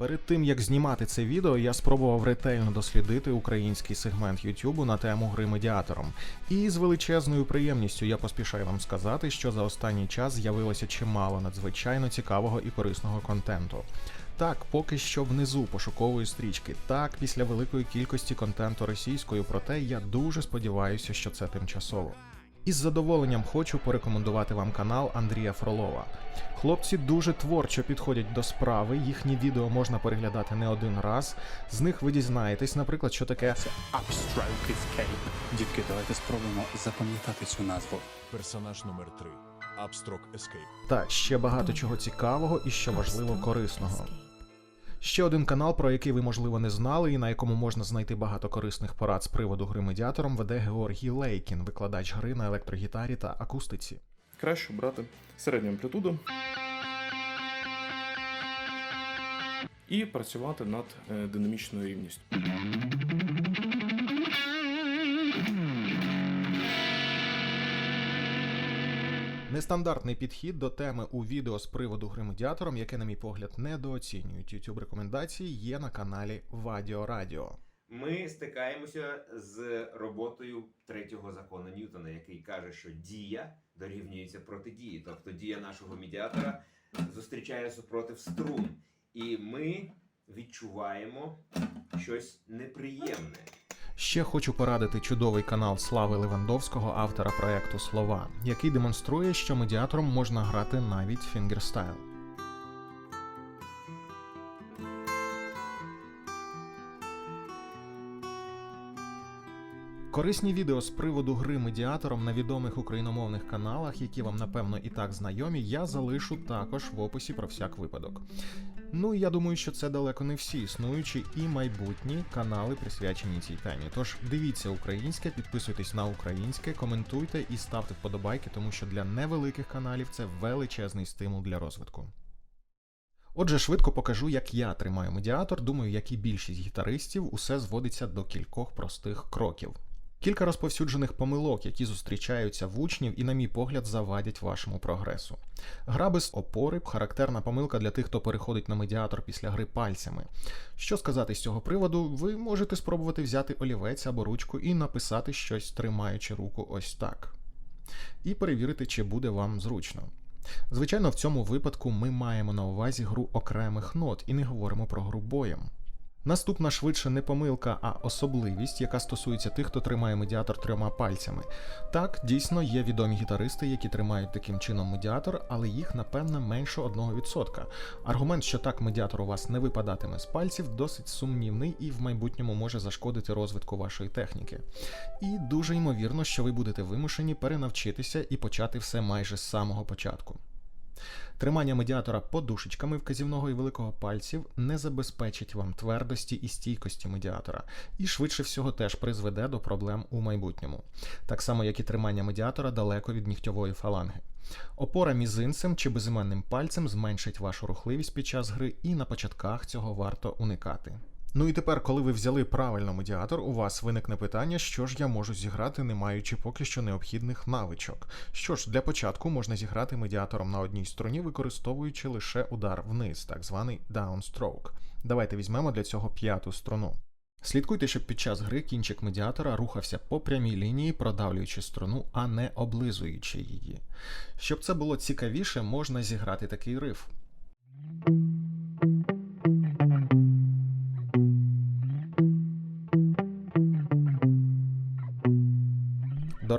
Перед тим як знімати це відео, я спробував ретельно дослідити український сегмент YouTube на тему гри медіатором. І з величезною приємністю я поспішаю вам сказати, що за останній час з'явилося чимало надзвичайно цікавого і корисного контенту. Так, поки що внизу пошукової стрічки. Так, після великої кількості контенту російською, проте я дуже сподіваюся, що це тимчасово. Із задоволенням хочу порекомендувати вам канал Андрія Фролова. Хлопці дуже творчо підходять до справи, їхні відео можна переглядати не один раз. З них ви дізнаєтесь, наприклад, що таке Upstroke Escape. Дітки, давайте спробуємо запам'ятати цю назву. Персонаж номер 3 Upstroke Escape. та ще багато чого цікавого і що важливо корисного. Ще один канал, про який ви можливо не знали, і на якому можна знайти багато корисних порад з приводу гри медіатором, веде Георгій Лейкін, викладач гри на електрогітарі та акустиці. краще брати середню амплітуду і працювати над е, динамічною рівністю. Нестандартний підхід до теми у відео з приводу гри медіатором, яке, на мій погляд, недооцінюють YouTube рекомендації, є на каналі Вадіо Радіо. Ми стикаємося з роботою третього закону Ньютона, який каже, що дія дорівнюється протидії. Тобто дія нашого медіатора зустрічає супротив струн. І ми відчуваємо щось неприємне. Ще хочу порадити чудовий канал Слави Левандовського, автора проекту Слова, який демонструє, що медіатором можна грати навіть фінгерстайл. Корисні відео з приводу гри медіатором на відомих україномовних каналах, які вам напевно і так знайомі, я залишу також в описі про всяк випадок. Ну і я думаю, що це далеко не всі існуючі і майбутні канали присвячені цій темі. Тож дивіться українське, підписуйтесь на українське, коментуйте і ставте вподобайки, тому що для невеликих каналів це величезний стимул для розвитку. Отже, швидко покажу, як я тримаю медіатор. Думаю, як і більшість гітаристів, усе зводиться до кількох простих кроків. Кілька розповсюджених помилок, які зустрічаються в учнів і, на мій погляд, завадять вашому прогресу. Гра без опори характерна помилка для тих, хто переходить на медіатор після гри пальцями. Що сказати з цього приводу, ви можете спробувати взяти олівець або ручку і написати щось, тримаючи руку ось так. І перевірити, чи буде вам зручно. Звичайно, в цьому випадку ми маємо на увазі гру окремих нот і не говоримо про гру боєм. Наступна швидше не помилка, а особливість, яка стосується тих, хто тримає медіатор трьома пальцями. Так, дійсно є відомі гітаристи, які тримають таким чином медіатор, але їх напевно менше 1%. Аргумент, що так медіатор у вас не випадатиме з пальців, досить сумнівний і в майбутньому може зашкодити розвитку вашої техніки. І дуже ймовірно, що ви будете вимушені перенавчитися і почати все майже з самого початку. Тримання медіатора подушечками вказівного і великого пальців не забезпечить вам твердості і стійкості медіатора, і швидше всього теж призведе до проблем у майбутньому, так само як і тримання медіатора далеко від нігтьової фаланги. Опора мізинцем чи безіменним пальцем зменшить вашу рухливість під час гри, і на початках цього варто уникати. Ну і тепер, коли ви взяли правильно медіатор, у вас виникне питання, що ж я можу зіграти, не маючи поки що необхідних навичок. Що ж, для початку можна зіграти медіатором на одній струні, використовуючи лише удар вниз, так званий downstroke. Давайте візьмемо для цього п'яту струну. Слідкуйте, щоб під час гри кінчик медіатора рухався по прямій лінії, продавлюючи струну, а не облизуючи її. Щоб це було цікавіше, можна зіграти такий риф.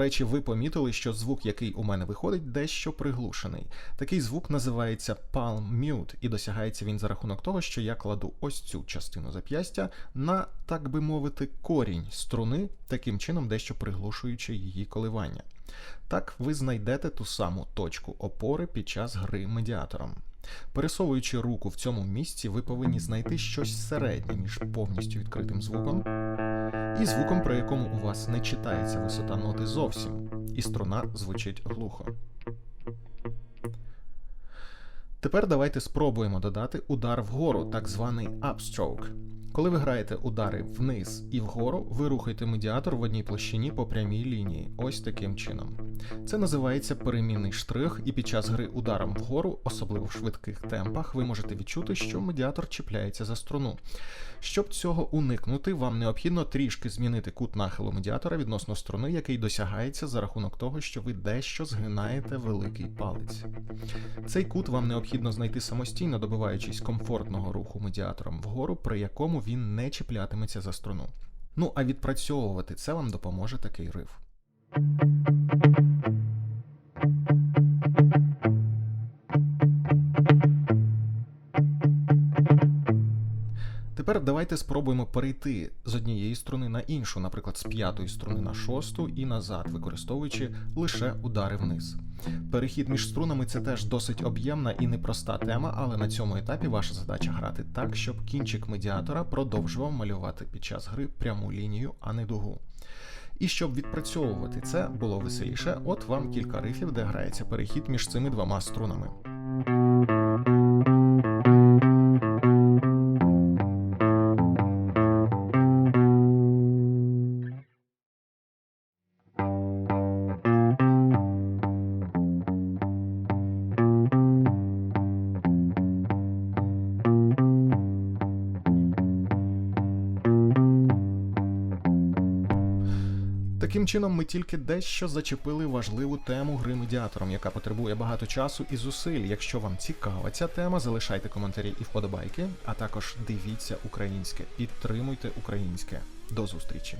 Речі, ви помітили, що звук, який у мене виходить, дещо приглушений. Такий звук називається palm mute, і досягається він за рахунок того, що я кладу ось цю частину зап'ястя на, так би мовити, корінь струни, таким чином дещо приглушуючи її коливання. Так ви знайдете ту саму точку опори під час гри медіатором. Пересовуючи руку в цьому місці, ви повинні знайти щось середнє між повністю відкритим звуком і звуком, при якому у вас не читається висота ноти зовсім, і струна звучить глухо. Тепер давайте спробуємо додати удар вгору, так званий upstroke. Коли ви граєте удари вниз і вгору, ви рухаєте медіатор в одній площині по прямій лінії, ось таким чином. Це називається перемінний штрих, і під час гри ударом вгору, особливо в швидких темпах, ви можете відчути, що медіатор чіпляється за струну. Щоб цього уникнути, вам необхідно трішки змінити кут нахилу медіатора відносно струни, який досягається за рахунок того, що ви дещо згинаєте великий палець. Цей кут вам необхідно знайти самостійно, добиваючись комфортного руху медіатором вгору, при якому він не чіплятиметься за струну. Ну а відпрацьовувати це вам допоможе такий риф. Тепер давайте спробуємо перейти з однієї струни на іншу, наприклад, з п'ятої струни на шосту і назад, використовуючи лише удари вниз. Перехід між струнами це теж досить об'ємна і непроста тема, але на цьому етапі ваша задача грати так, щоб кінчик медіатора продовжував малювати під час гри пряму лінію, а не дугу. І щоб відпрацьовувати це було веселіше, от вам кілька рифів, де грається перехід між цими двома струнами. Таким чином, ми тільки дещо зачепили важливу тему гри медіатором, яка потребує багато часу і зусиль. Якщо вам цікава ця тема, залишайте коментарі і вподобайки, а також дивіться українське, підтримуйте українське. До зустрічі!